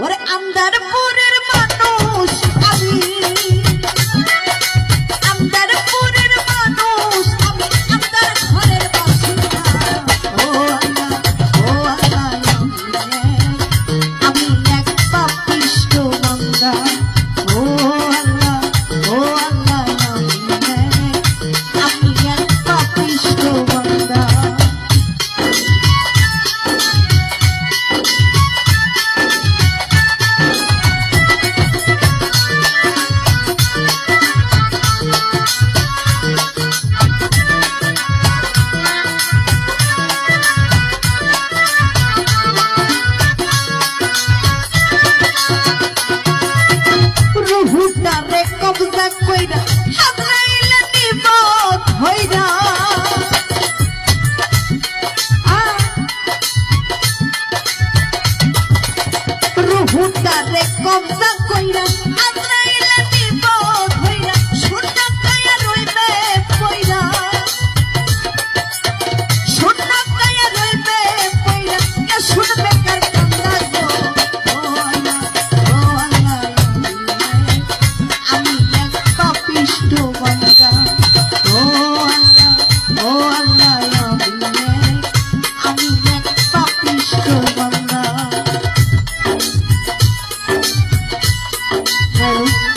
ওরে আমদার পুরের Let's go.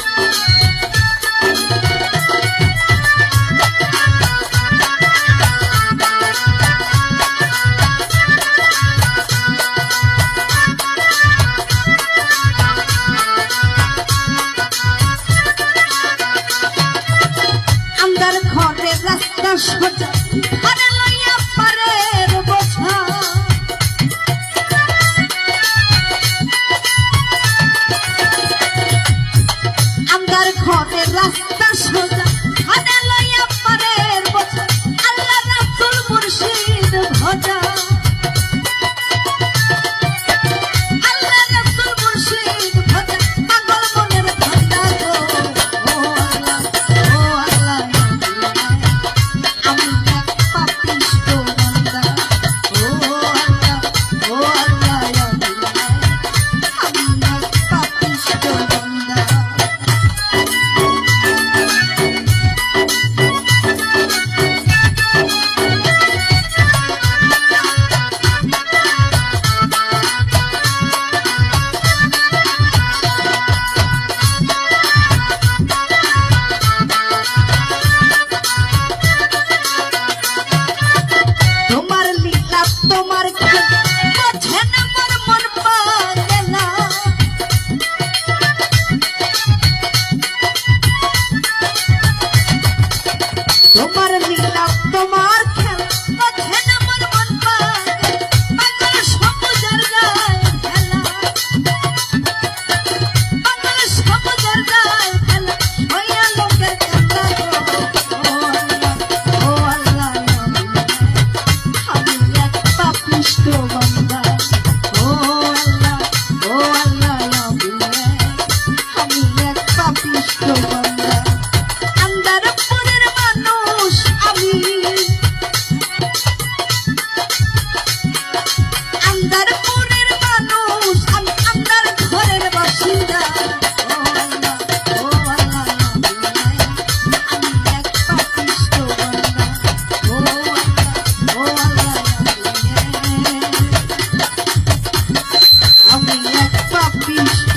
রাস্তা সোজা আদা লইয়া পারের বসা আল্লাহ রাসুল মুর্শিদ ভজা।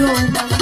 তোমার